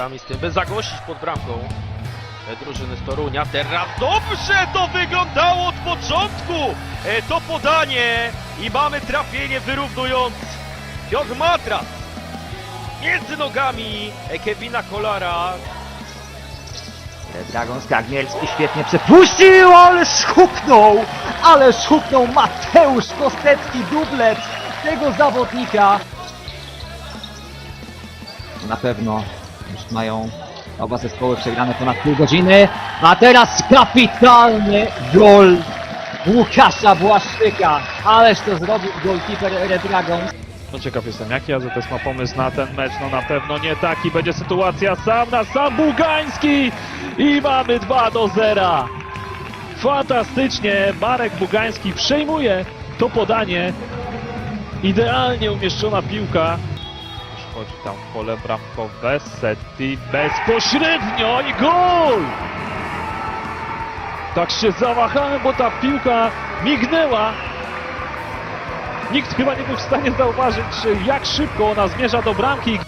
momentami z tym, by zagłosić pod bramką e, drużyny z Torunia. Teraz dobrze to wyglądało od początku! E, To podanie i mamy trafienie wyrównujące. Piotr Matras między nogami e, Kevina Kolara. Dragon Skagnielski świetnie przepuścił, ale huknął! Ale huknął Mateusz Kostecki, dublet tego zawodnika. Na pewno już mają oba zespoły przegrane ponad pół godziny. A teraz kapitalny gol Łukasza Błaszczyka. Ależ to zrobił golkiper Red Dragon. No ciekaw jestem, jaki AZS ma pomysł na ten mecz. No na pewno nie taki. Będzie sytuacja sam na sam Bugański i mamy 2 do 0. Fantastycznie. Marek Bugański przejmuje to podanie. Idealnie umieszczona piłka. Wchodzi tam w pole bramkowe. Setti bezpośrednio i gol! Tak się zawahałem, bo ta piłka mignęła Nikt chyba nie był w stanie zauważyć, jak szybko ona zmierza do bramki.